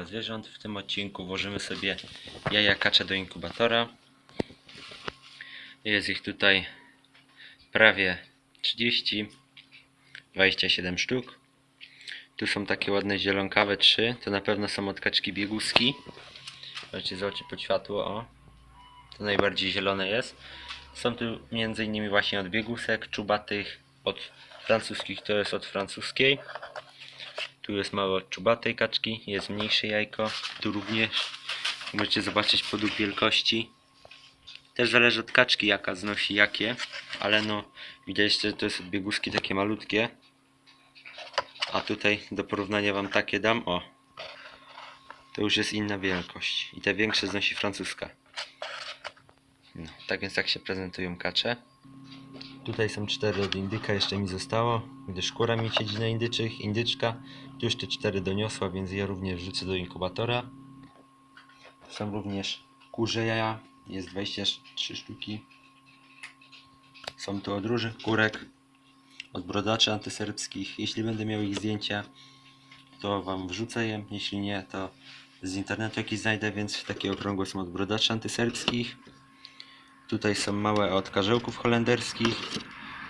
dla zwierząt. W tym odcinku włożymy sobie jaja kacze do inkubatora. Jest ich tutaj prawie 30, 27 sztuk. Tu są takie ładne zielonkawe trzy. To na pewno są od kaczki bieguski. Możecie zobaczyć pod światło, o. To najbardziej zielone jest. Są tu między innymi właśnie od biegusek, czubatych, od francuskich, to jest od francuskiej. Tu jest małe od czubatej kaczki, jest mniejsze jajko. Tu również możecie zobaczyć podług wielkości. Też zależy od kaczki jaka znosi jakie, ale no widać, że to jest od takie malutkie. A tutaj do porównania wam takie dam, o. To już jest inna wielkość. I te większe znosi francuska. No, tak więc tak się prezentują kacze. Tutaj są cztery od indyka, jeszcze mi zostało, gdyż kura mi siedzi na indyczych, indyczka. Tu jeszcze cztery doniosła, więc ja również wrzucę do inkubatora. Są również kurze jaja, jest 23 sztuki. Są tu od różnych kurek, od brodaczy antyserbskich. Jeśli będę miał ich zdjęcia, to wam wrzucę je. Jeśli nie, to z internetu jakieś znajdę, więc takie okrągłe są od brodaczy antyserbskich. Tutaj są małe od karzełków holenderskich.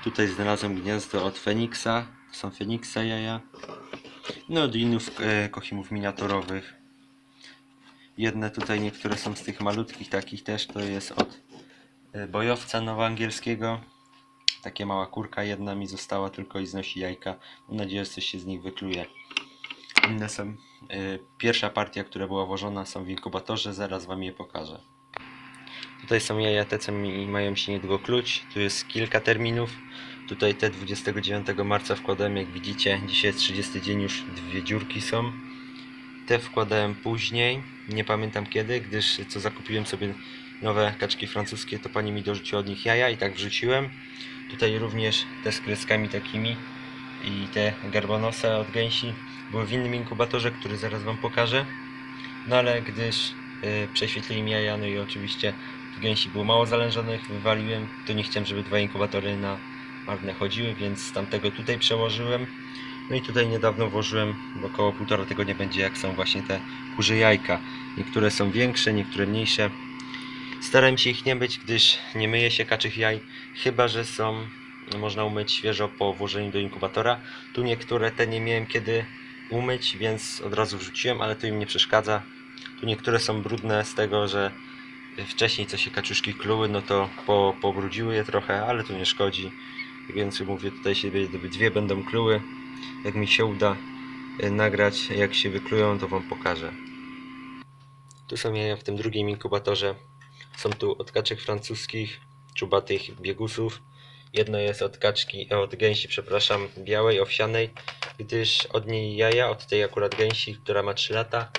Tutaj znalazłem gniazdo od Feniksa. Są Feniksa jaja. No od inów e, kochimów miniaturowych. Jedne tutaj, niektóre są z tych malutkich takich też. To jest od e, bojowca nowoangielskiego. Takie mała kurka jedna mi została tylko i znosi jajka. Mam nadzieję, że coś się z nich wykluje. Inne są. e, Pierwsza partia, która była włożona są w inkubatorze. Zaraz wam je pokażę. Tutaj są jaja te, co mi mają się niedługo kluć. Tu jest kilka terminów. Tutaj te 29 marca wkładałem, jak widzicie. Dzisiaj jest 30 dzień, już dwie dziurki są. Te wkładałem później, nie pamiętam kiedy, gdyż co zakupiłem sobie nowe kaczki francuskie, to pani mi dorzuciła od nich jaja i tak wrzuciłem. Tutaj również te z kreskami takimi i te garbonosa od gęsi były w innym inkubatorze, który zaraz wam pokażę. No ale gdyż y, prześwietlili mi jaja, no i oczywiście gęsi było mało zalężonych, wywaliłem, to nie chciałem, żeby dwa inkubatory na marne chodziły, więc tamtego tutaj przełożyłem. No i tutaj niedawno włożyłem, bo około półtora tygodnia będzie jak są właśnie te kurze jajka. Niektóre są większe, niektóre mniejsze. Starałem się ich nie myć, gdyż nie myje się kaczych jaj, chyba że są, można umyć świeżo po włożeniu do inkubatora. Tu niektóre te nie miałem kiedy umyć, więc od razu wrzuciłem, ale to im nie przeszkadza. Tu niektóre są brudne z tego, że wcześniej co się kaczuszki kluły, no to po, pobrudziły je trochę, ale to nie szkodzi. Więc mówię, tutaj się dwie będą kluły. Jak mi się uda e, nagrać, jak się wyklują, to wam pokażę. Tu są jaja w tym drugim inkubatorze. Są tu od kaczek francuskich, czubatych biegusów. Jedno jest od kaczki, e, od gęsi, przepraszam, białej, owsianej, gdyż od niej jaja, od tej akurat gęsi, która ma 3 lata,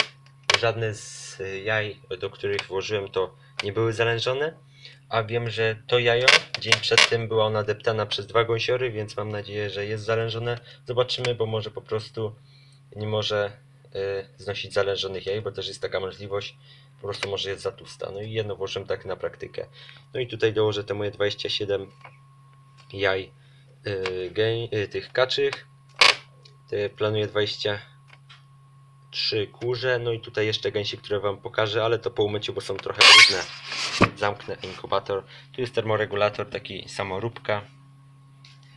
żadne z jaj, do których włożyłem, to nie były zalężone. A wiem, że to jajo, dzień przed tym była ona deptana przez dwa gąsiory, więc mam nadzieję, że jest zalężone. Zobaczymy, bo może po prostu nie może y, znosić zalężonych jaj, bo też jest taka możliwość. Po prostu może jest za tłusta. No i jedno włożyłem tak na praktykę. No i tutaj dołożę te moje 27 jaj y, y, tych kaczych. Te planuję 20 trzy kurze, no i tutaj jeszcze gęsi, które wam pokażę, ale to po umyciu, bo są trochę brudne. Zamknę inkubator. Tu jest termoregulator, taki samoróbka.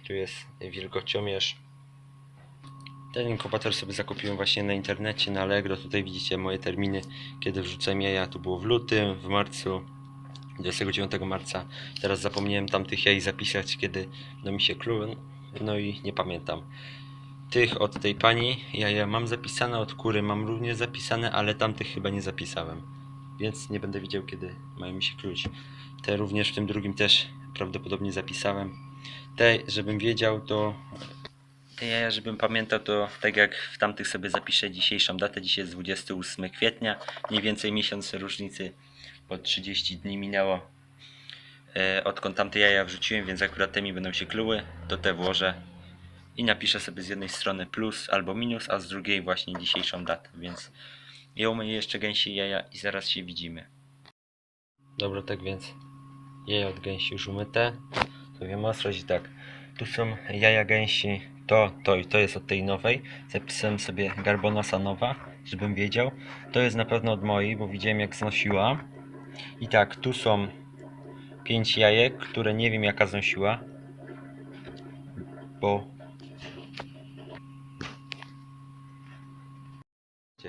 Tu jest wilgociomierz. Ten inkubator sobie zakupiłem właśnie na internecie, na Allegro. Tutaj widzicie moje terminy, kiedy wrzucałem jaja. Tu było w lutym, w marcu, 29 marca. Teraz zapomniałem tamtych jaj zapisać, kiedy no mi się kluły. No i nie pamiętam tych od tej pani ja je mam zapisane, od kury mam również zapisane, ale tamtych chyba nie zapisałem. Więc nie będę widział kiedy mają mi się kluć. Te również w tym drugim też prawdopodobnie zapisałem. Te, żebym wiedział, to te jaja, żebym pamiętał, to tak jak w tamtych sobie zapiszę dzisiejszą datę. Dzisiaj jest 28 kwietnia, mniej więcej miesiąc różnicy, bo 30 dni minęło e, odkąd tamte jaja wrzuciłem, więc akurat te mi będą się kluły, to te włożę i napiszę sobie z jednej strony plus albo minus, a z drugiej właśnie dzisiejszą datę, więc ja umyję jeszcze gęsi jaja i zaraz się widzimy. Dobra, tak więc jaja od gęsi już umyte. To wiem ostrość tak. Tu są jaja gęsi, to, to i to jest od tej nowej. Zapisałem sobie garbonosa nowa. żebym wiedział. To jest na pewno od mojej, bo widziałem jak znosiła. I tak, tu są 5 jajek, które nie wiem jaka znosiła. Bo...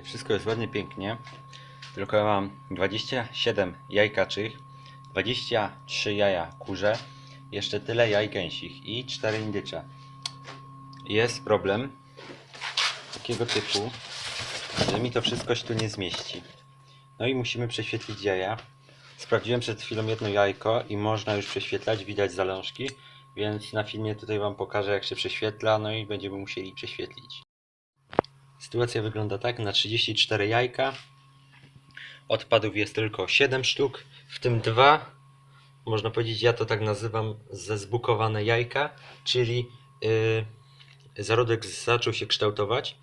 Wszystko jest ładnie, pięknie. Tylko ja mam 27 jaj kaczych, 23 jaja kurze, jeszcze tyle jaj gęsich i 4 indycze. Jest problem takiego typu, że mi to wszystko się tu nie zmieści. No i musimy prześwietlić jaja. Sprawdziłem przed chwilą jedno jajko i można już prześwietlać, widać zalążki, więc na filmie tutaj Wam pokażę jak się prześwietla, no i będziemy musieli prześwietlić. Sytuacja wygląda tak, na 34 jajka odpadów jest tylko 7 sztuk, w tym dwa, można powiedzieć, ja to tak nazywam, zezbukowane jajka, czyli yy, zarodek zaczął się kształtować,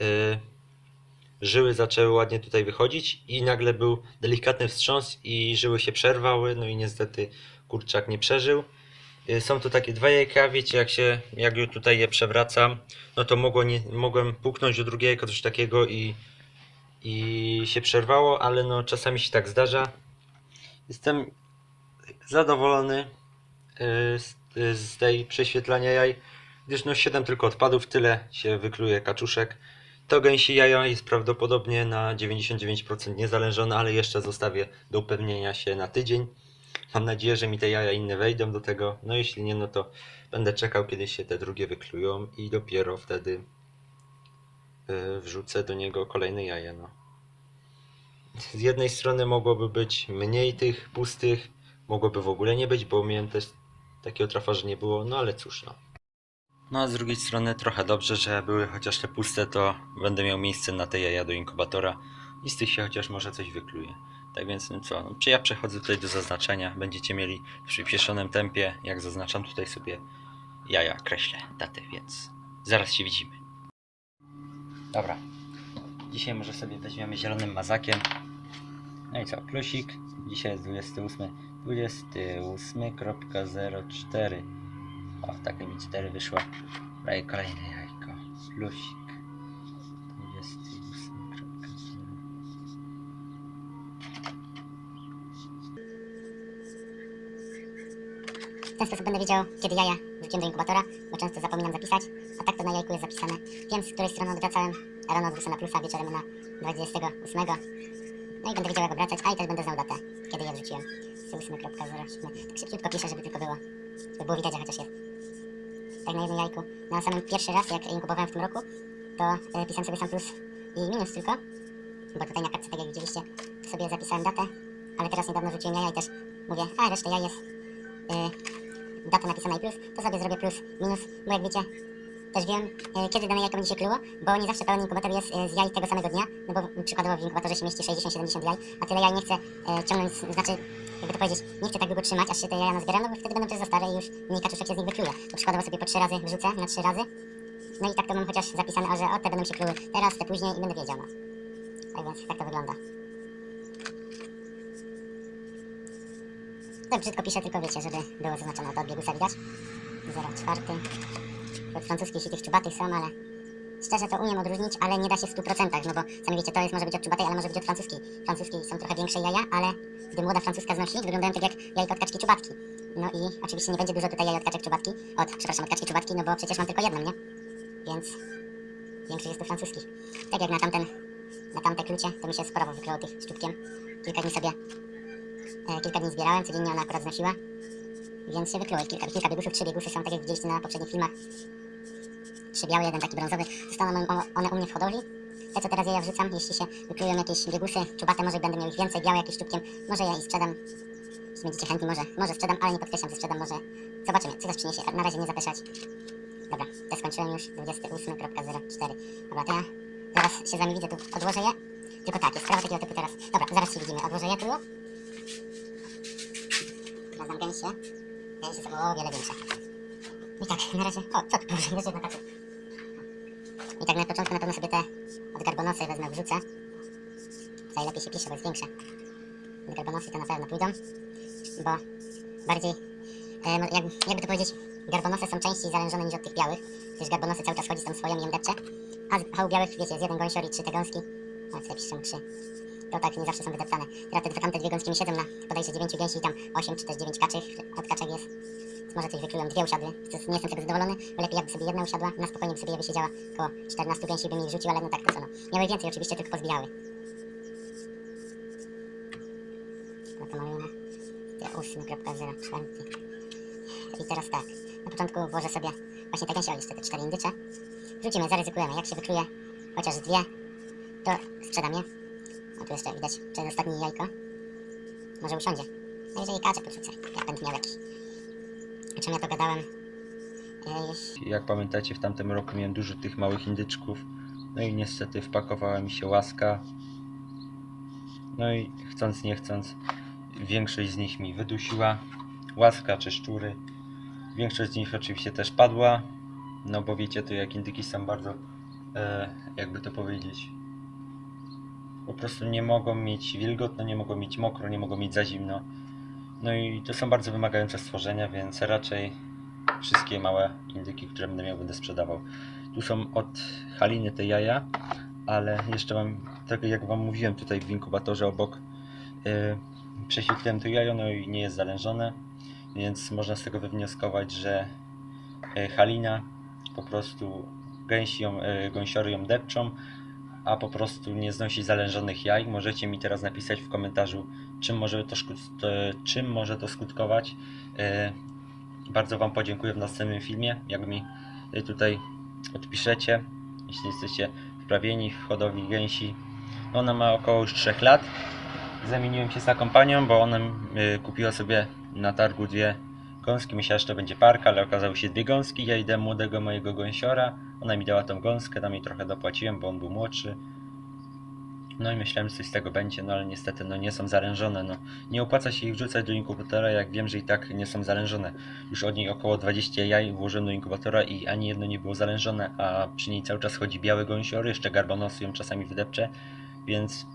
yy, żyły zaczęły ładnie tutaj wychodzić i nagle był delikatny wstrząs i żyły się przerwały, no i niestety kurczak nie przeżył. Yy, Są to takie dwa jajka, wiecie jak się, jak już tutaj je przewracam, no to mogło nie, mogłem puknąć do drugiego jajka coś takiego i i się przerwało, ale no czasami się tak zdarza. Jestem zadowolony y, z, y, z tej prześwietlania jaj, gdyż no 7 tylko odpadów, tyle się wykluje kaczuszek. To gęsi jajo jest prawdopodobnie na 99% niezależone, ale jeszcze zostawię do upewnienia się na tydzień. Mam nadzieję, że mi te jaja inne wejdą do tego. No jeśli nie, no to będę czekał, kiedy się te drugie wyklują i dopiero wtedy y, wrzucę do niego kolejne jaja. No. Z jednej strony mogłoby być mniej tych pustych, mogłoby w ogóle nie być, bo miałem też takiego trafa, że nie było, no ale cóż no. No a z drugiej strony trochę dobrze, że były chociaż te puste, to będę miał miejsce na te jaja do inkubatora i z tych się chociaż może coś wykluje. Tak więc no co, no, czy ja przechodzę tutaj do zaznaczenia, będziecie mieli w przyspieszonym tempie, jak zaznaczam tutaj sobie jaja, kreślę datę, więc zaraz się widzimy. Dobra, Dzisiaj może sobie weźmiemy zielonym mazakiem. No i co, plusik. Dzisiaj jest 28. 28.04. O, takie mi 4 wyszło. Daję kolejne jajko. Plusik. W ten sposób będę wiedział, kiedy jaja wrzuciłem do inkubatora, bo często zapominam zapisać, a tak to na jajku jest zapisane. Wiem, z której strony odwracałem, rano odwrócę na plusa, wieczorem na 28. No i będę wiedział, jak obracać, a i też będę znał datę, kiedy je wrzuciłem. 8.07. Tak szybciutko piszę, żeby tylko było, żeby było widać, że chociaż jest. Tak na jednym jajku. Na samym pierwszy raz, jak inkubowałem w tym roku, to e, pisałem sobie sam plus i minus tylko, bo tutaj na kartce, tak jak widzieliście, sobie zapisałem datę, ale teraz niedawno rzuciłem jaja i też mówię, a reszta jaj jest y, napisana i plus, to sobie zrobię plus, minus, bo jak wiecie, też wiem, y, kiedy dane jajko będzie się kluło, bo nie zawsze pełen inkubator jest y, z jaj tego samego dnia, no bo przykładowo w inkubatorze się mieści 60-70 jaj, a tyle jaj nie chcę y, ciągnąć, znaczy, jakby to powiedzieć, nie chcę tak długo trzymać, aż się te jaja nazbierają, no bo wtedy będą też za stare i już mniej kaczuszek się z nich wykluje. To przykładowo sobie po trzy razy wrzucę, na trzy razy, no i tak to mam chociaż zapisane, że o, te będą się kluły teraz, te później i będę wiedział, no. Tak więc, tak to wygląda. Tak brzydko piszę, tylko wiecie, żeby było zaznaczone to od biegusa widać. 0,4. Od francuskich i tych czubatych są, ale szczerze to umiem odróżnić, ale nie da się w 100%, no bo sami wiecie, to jest może być od czubatej, ale może być od francuskiej. Francuskiej są trochę większe jaja, ale gdy młoda francuska znosi, wyglądają tak jak jajko od kaczki czubatki. No i oczywiście nie będzie dużo tutaj jaj od kaczek czubatki, od, przepraszam, od kaczki czubatki, no bo przecież mam tylko jedną, nie? Więc większość jest tu francuskich. Tak jak na tamten, na tamte klucie, to mi się sporo wykryło tych szczupkiem. Kilka dni sobie kilka dni zbierałem, codziennie ona akurat znosiła, więc się wykryło. Kilka, kilka biegusów, trzy biegusy są, tak jak widzieliście na poprzednich filmach. Trzy białe, jeden taki brązowy. Zostaną one, u mnie w hodowli. Te, co teraz ja wrzucam, jeśli się wyklują jakieś biegusy, czubate, może będę miał ich więcej, białe jakieś szczupkiem, może ja i sprzedam. Jeśli będziecie chętni, może, może sprzedam, ale nie podkreślam, że sprzedam, może zobaczymy, co też przyniesie. Na razie nie zapeszać. Dobra, te skończyłem już, 28.04. Dobra, to ja zaraz się z wami widzę, tu odłożę je. Tylko tak, jest sprawa takiego typu teraz. Dobra, zaraz się widzimy, odłożę je tu. Znalazłam gęsie. Gęsie są o wiele. I tak, na razie... O, co tu położyłem? Jeszcze jedna taka. I tak na początku na pewno sobie te od garbonosy wezmę, wrzucę. Tutaj lepiej się pisze, bo jest większe. Od garbonosy to na pewno pójdą, bo bardziej... E, jak, jakby to powiedzieć, garbonosy są częściej zalężone niż od tych białych, gdyż garbonosy cały czas chodzi z tą swoją i jem depcze. A, z- a u białych, wiecie, jest jeden gąsior i trzy te gąski. O, tutaj piszą 3. To tak, nie zawsze są wydeptane. Teraz te, tamte dwie gąski mi siedzą na podejście 9 gęsi i tam 8 czy też 9 kaczych. Od kaczek jest. Może coś wyklują. Dwie usiadły. Nie jestem tego zadowolony, bo lepiej jakby sobie jedna usiadła, na spokojnie by sobie je wysiedziała. Około 14 gęsi by mi wrzucił, ale no tak to co no. Miały więcej oczywiście, tylko pozbijały. No to malujemy. Ja 8.04. I teraz tak. Na początku włożę sobie właśnie te gęsie, o jeszcze te cztery indycze. Wrzucimy, zaryzykujemy. Jak się wykluje chociaż dwie, to sprzedam je. O, tu jeszcze widać, czy ostatnie jajko. Może usiądzie. A jeżeli kaczek podrzucę, jak będę miał jakiś. O czym ja to gadałem? Jak pamiętacie, w tamtym roku miałem dużo tych małych indyczków. No i niestety wpakowała mi się łaska. No i chcąc nie chcąc, większość z nich mi wydusiła. Łaska czy szczury. Większość z nich oczywiście też padła. No bo wiecie, to jak indyki są bardzo, e, jakby to powiedzieć, po prostu nie mogą mieć wilgotno, nie mogą mieć mokro, nie mogą mieć za zimno. No i to są bardzo wymagające stworzenia, więc raczej wszystkie małe indyki, które będę miał, będę sprzedawał. Tu są od Haliny te jaja, ale jeszcze mam, tak jak Wam mówiłem tutaj w inkubatorze obok, yy, prześwietliłem to jajo, no i nie jest zalężone, więc można z tego wywnioskować, że yy, Halina po prostu gęsi ją, yy, gąsiory ją depczą, a po prostu nie znosi zalężonych jaj. Możecie mi teraz napisać w komentarzu, czym może to, to, czym może to skutkować. Yy, bardzo Wam podziękuję w następnym filmie, jak mi y, tutaj odpiszecie, jeśli jesteście wprawieni w hodowli gęsi. Ona ma około już 3 lat. Zamieniłem się z taką panią, bo ona kupiła sobie na targu dwie gąski. Myślała, że to będzie parka, ale okazały się dwie gąski. Ja idę młodego mojego gąsiora. Ona mi dała tą gąskę, tam jej trochę dopłaciłem, bo on był młodszy. No i myślałem, że coś z tego będzie, no ale niestety no nie są zarężone. No. Nie opłaca się ich wrzucać do inkubatora, jak wiem, że i tak nie są zalężone. Już od niej około 20 jaj włożyłem do inkubatora i ani jedno nie było zalężone, a przy niej cały czas chodzi biały gąsior, jeszcze garbonosy ją czasami wydepcze, więc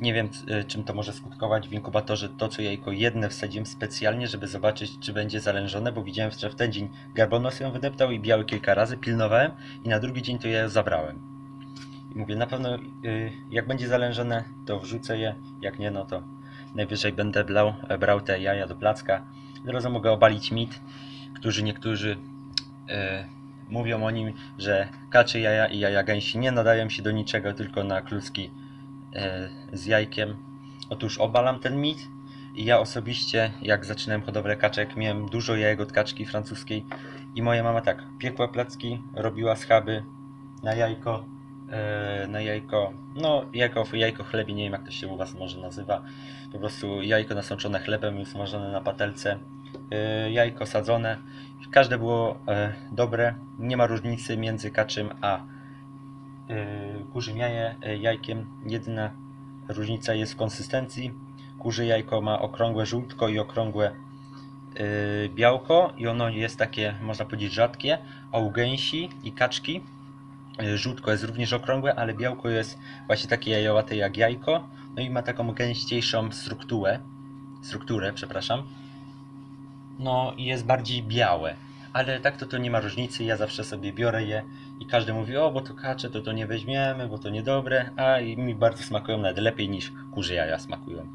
nie wiem c- czym to może skutkować w inkubatorze. To co jajko jedne wsadziłem specjalnie, żeby zobaczyć czy będzie zalężone, bo widziałem, że w ten dzień garbonos ją wydeptał i biały kilka razy, pilnowałem i na drugi dzień to ja zabrałem. I mówię, na pewno y, jak będzie zalężone, to wrzucę je, jak nie, no to najwyżej będę blał, e, brał te jaja do placka. Od razu mogę obalić mit, którzy niektórzy e, mówią o nim, że kacze jaja i jaja gęsi nie nadają się do niczego, tylko na kluski z jajkiem. Otóż obalam ten mit i ja osobiście, jak zaczynałem hodowlę kaczek, miałem dużo jajek od kaczki francuskiej i moja mama tak, piekła placki, robiła schaby na jajko, e, na jajko, no jajko, jajko chlebie, nie wiem jak to się u Was może nazywa, po prostu jajko nasączone chlebem smażone na patelce, e, jajko sadzone, każde było e, dobre, nie ma różnicy między kaczym a e, kurzym jaje, e, jajkiem, jedyna różnica jest w konsystencji, kurze jajko ma okrągłe żółtko i okrągłe e, białko i ono jest takie, można powiedzieć, rzadkie, a u gęsi i kaczki e, żółtko jest również okrągłe, ale białko jest właśnie takie jajowate jak jajko, no i ma taką gęściejszą strukturę, strukturę, przepraszam. No i jest bardziej białe, ale tak to to nie ma różnicy, ja zawsze sobie biorę je i każdy mówi, o bo to kacze, to to nie weźmiemy, bo to niedobre, a i mi bardzo smakują nawet lepiej niż kurze jaja smakują.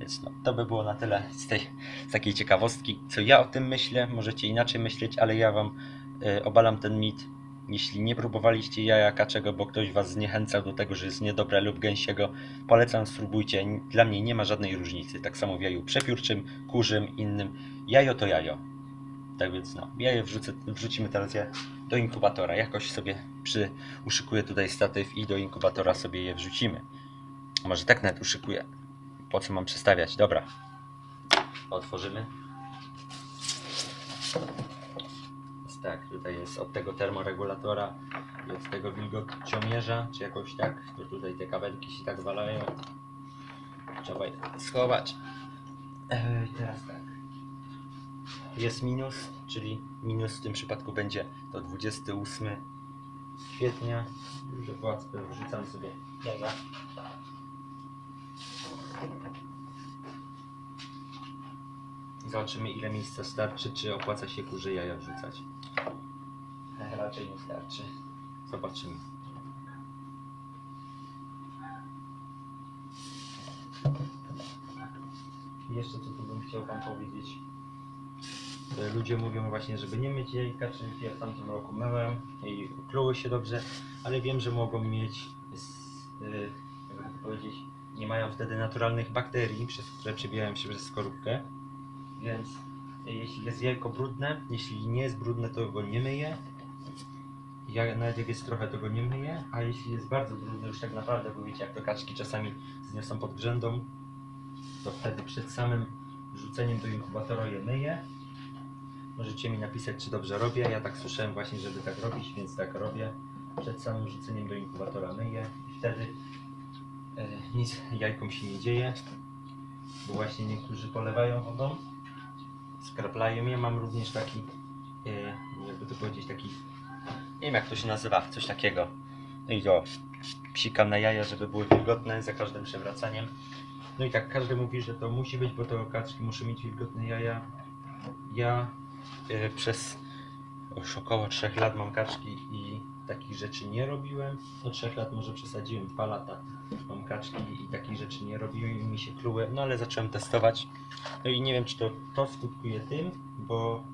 Więc no, to by było na tyle z tej z takiej ciekawostki, co ja o tym myślę, możecie inaczej myśleć, ale ja wam e, obalam ten mit. Jeśli nie próbowaliście jaja kaczego, bo ktoś was zniechęcał do tego, że jest niedobre lub gęsiego, polecam spróbujcie. Dla mnie nie ma żadnej różnicy. Tak samo w jaju przepiórczym, kurzym, innym. Jajo to jajo. Tak więc no, jaje wrzucę, wrzucimy teraz je do inkubatora. Jakoś sobie przy, uszykuję tutaj statyw i do inkubatora sobie je wrzucimy. Może tak nawet uszykuję. Po co mam przestawiać? Dobra. Otworzymy. Jest tak, tutaj jest od tego termoregulatora i od tego wilgociomierza, czy jakoś tak, to tutaj te kabelki się tak walają. Trzeba je schować. Eee, teraz tak jest minus, czyli minus w tym przypadku będzie to 28 kwietnia. Już łatwę wrzucam sobie. Dobra. Zobaczymy ile miejsca starczy, czy opłaca się kurze jaja wrzucać. Raczej nie starczy. Zobaczymy. Jeszcze co tu bym chciał Wam powiedzieć. E, Ludzie mówią właśnie, żeby nie myć jajka, czy ja w tamtym roku myłem i kluły się dobrze, ale wiem, że mogą mieć, e, jakby powiedzieć, nie mają wtedy naturalnych bakterii, przez które przebijają się przez skorupkę, więc e, jeśli jest jajko brudne, jeśli nie jest brudne, to go nie myję. Ja nawet jak jest trochę, to go nie myję, a jeśli jest bardzo brudne, już tak naprawdę, bo wiecie, jak to kaczki czasami zniosą pod grzędą, to wtedy przed samym rzuceniem do inkubatora je myję. Możecie mi napisać, czy dobrze robię. Ja tak słyszałem właśnie, żeby tak robić, więc tak robię. Przed samym rzuceniem do inkubatora myję wtedy e, nic jajkom się nie dzieje, bo właśnie niektórzy polewają wodą, skraplają je. Mam również taki, e, jakby to powiedzieć, taki, nie wiem jak to się nazywa, coś takiego. No i to psikam na jaja, żeby były wilgotne za każdym przewracaniem. No i tak każdy mówi, że to musi być, bo to kaczki muszą mieć wilgotne jaja. Ja przez już około 3 lat mam kaczki i takich rzeczy nie robiłem. No 3 lat może przesadziłem, 2 lata mam kaczki i takich rzeczy nie robiłem i mi się kluły, no ale zacząłem testować. No i nie wiem czy to, to skutkuje tym, bo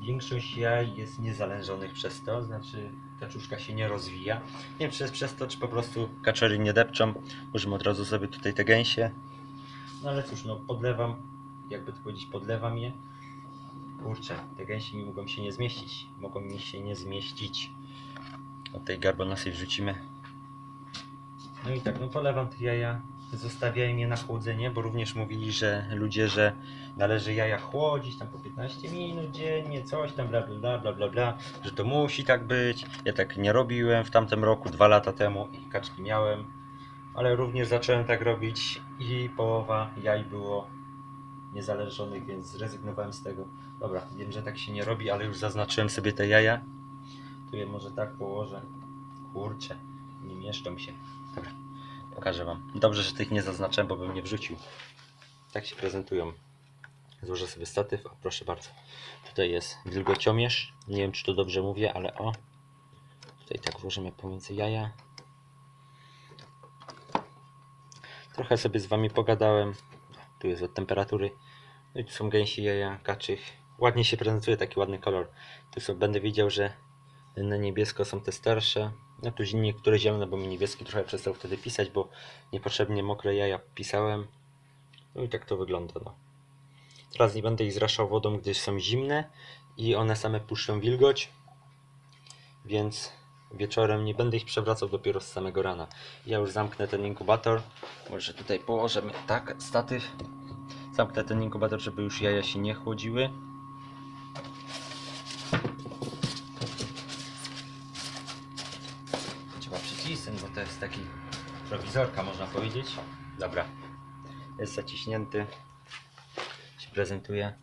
większość jaj jest niezalężonych przez to, znaczy kaczuszka się nie rozwija. Nie wiem czy jest przez to, czy po prostu kaczery nie depczą. Możemy od razu sobie tutaj te gęsie. No ale cóż, no podlewam, jakby to powiedzieć, podlewam je. Kurczę, te gęsi mogą się nie zmieścić. Mogą mi się nie zmieścić. Od tej garbonasy wrzucimy. No i tak, no polewam te jaja. Zostawiałem je na chłodzenie, bo również mówili, że ludzie, że należy jaja chłodzić tam po 15 minut dziennie, coś tam, bla bla bla bla bla, że to musi tak być. Ja tak nie robiłem w tamtym roku, dwa lata temu i kaczki miałem ale również zacząłem tak robić i połowa jaj było niezależonych, więc zrezygnowałem z tego. Dobra, wiem, że tak się nie robi, ale już zaznaczyłem sobie te jaja. Tu je może tak położę. Kurczę, nie mieszczą się. Dobra, pokażę wam. Dobrze, że tych nie zaznaczyłem, bo bym nie wrzucił. Tak się prezentują. Złożę sobie statyw, o proszę bardzo. Tutaj jest wilgociomierz. Nie wiem, czy to dobrze mówię, ale o. Tutaj tak włożymy pomiędzy jaja. Trochę sobie z wami pogadałem. Tu jest od temperatury. No i tu są gęsi jaja, kaczych. Ładnie się prezentuje taki ładny kolor. Są, będę wiedział, że na niebiesko są te starsze. No tu niektóre zielone, bo mi niebieski trochę przestał wtedy pisać, bo niepotrzebnie mokre jaja pisałem. No i tak to wygląda. No. Teraz nie będę ich zraszał wodą, gdyż są zimne i one same puszczą wilgoć. Więc wieczorem nie będę ich przewracał dopiero z samego rana. Ja już zamknę ten inkubator. Może tutaj położymy tak statyw. Zamknę ten inkubator, żeby już jaja się nie chłodziły. Bo to jest taki prowizorka, można powiedzieć. Dobra. Jest zaciśnięty. Się prezentuje.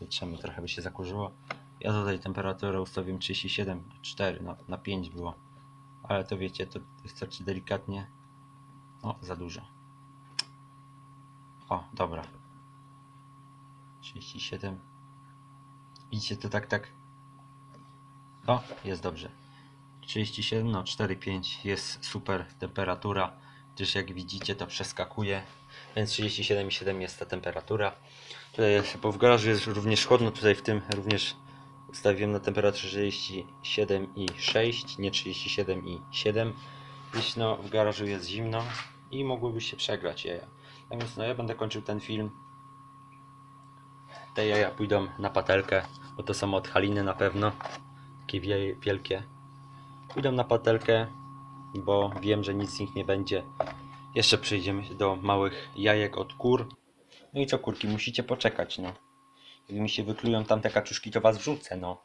Wytrzemy trochę, by się zakurzyło. Ja tutaj temperaturę ustawiłem 37,4 na, na 5 było. Ale to wiecie, to wystarczy delikatnie. O, za dużo. O, dobra. 37. Widzicie, to tak, tak. O, jest dobrze. 37, no 4,5 jest super temperatura. Gdyż jak widzicie, to przeskakuje. Więc 37,7 jest ta temperatura. Tutaj bo w garażu jest również chłodno, tutaj w tym również ustawiłem na temperaturze 37,6, nie 37,7. Gdzieś no w garażu jest zimno i mogłyby się przegrać jaja. Tak więc no ja będę kończył ten film. Te jaja pójdą na patelkę, bo to są od Haliny na pewno. Takie wie- wielkie. Pójdą na patelkę, bo wiem, że nic z nich nie będzie. Jeszcze przejdziemy do małych jajek od kur. No i co kurki, musicie poczekać, no. Jak mi się wyklują tamte kaczuszki, to was wrzucę, no.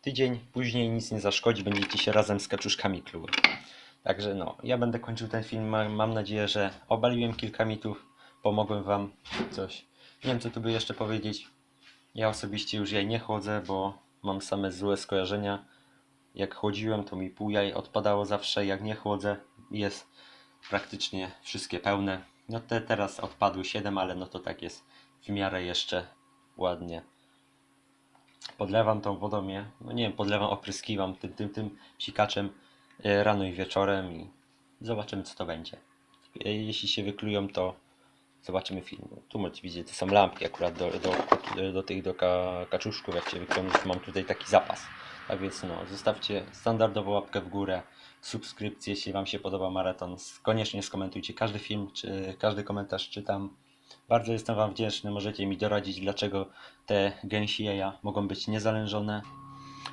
Tydzień później nic nie zaszkodzi, będziecie się razem z kaczuszkami kluły. Także no, ja będę kończył ten film. Ma- Mam nadzieję, że obaliłem kilka mitów, pomogłem wam coś. Nie wiem, co tu by jeszcze powiedzieć. Ja osobiście już jaj nie chłodzę, bo mam same złe skojarzenia. Jak chłodziłem, to mi pół jaj odpadało zawsze. Jak nie chłodzę, jest praktycznie wszystkie pełne. No te teraz odpadły 7, ale no to tak jest w miarę jeszcze ładnie. Podlewam tą wodą je, no nie wiem, podlewam, opryskiwam tym, tym, tym psikaczem e, rano i wieczorem i zobaczymy co to będzie. E, Jeśli się wyklują to zobaczymy film. Tu oczywiście to są lampki akurat do, do, do tych do ka, kaczuszków, jak się wyciągniesz, mam tutaj taki zapas. Tak więc no, zostawcie standardową łapkę w górę, subskrypcję, jeśli Wam się podoba maraton. Koniecznie skomentujcie każdy film, czy każdy komentarz czytam. Bardzo jestem Wam wdzięczny, możecie mi doradzić, dlaczego te gęsi jaja mogą być niezalężone.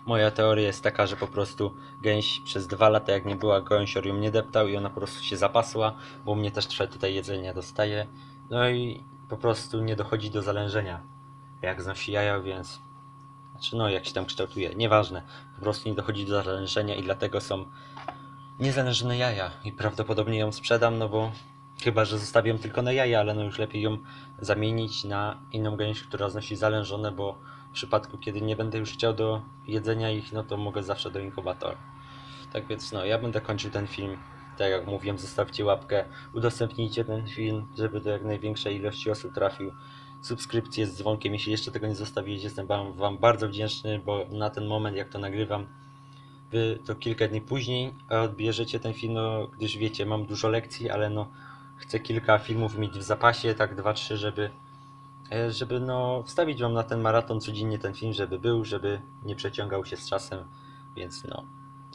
Moja teoria jest taka, że po prostu gęś przez dwa lata, jak nie była, gąsior nie deptał i ona po prostu się zapasła, bo mnie też trochę tutaj jedzenia dostaje. No i po prostu nie dochodzi do zalężenia, jak znosi jaja, więc... Znaczy no, jak się tam kształtuje, nieważne. Po prostu nie dochodzi do zalężenia i dlatego są niezalężone jaja. I prawdopodobnie ją sprzedam, no bo chyba, że zostawię ją tylko na jaja, ale no już lepiej ją zamienić na inną gęś, która znosi zalężone, bo w przypadku, kiedy nie będę już chciał do jedzenia ich, no to mogę zawsze do inkubatora. Tak więc no, ja będę kończył ten film. Tak jak mówiłem, zostawcie łapkę, udostępnijcie ten film, żeby do jak największej ilości osób trafił. Subskrypcję z dzwonkiem, jeśli jeszcze tego nie zostawiliście, jestem wam, bardzo wdzięczny, bo na ten moment, jak to nagrywam, Wy to kilka dni później odbierzecie ten film, no, gdyż wiecie, mam dużo lekcji, ale no, chcę kilka filmów mieć w zapasie, tak dwa, trzy, żeby e, żeby no wstawić wam na ten maraton codziennie ten film, żeby był, żeby nie przeciągał się z czasem, więc no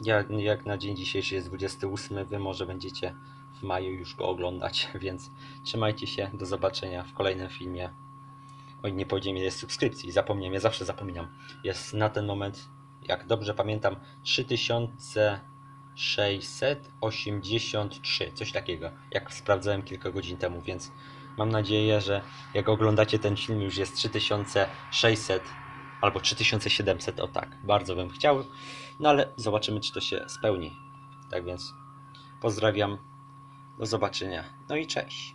ja, jak na dzień dzisiejszy jest 28, wy może będziecie w maju już go oglądać, więc trzymajcie się, do zobaczenia w kolejnym filmie. Oj, nie powiedziałem ile jest subskrypcji, zapomniałem, ja zawsze zapominam. Jest na ten moment, jak dobrze pamiętam, 3683, coś takiego, jak sprawdzałem kilka godzin temu, więc mam nadzieję, że jak oglądacie ten film już jest 3600 albo 3700, o tak, bardzo bym chciał, no ale zobaczymy czy to się spełni. Tak więc pozdrawiam, do zobaczenia, no i cześć.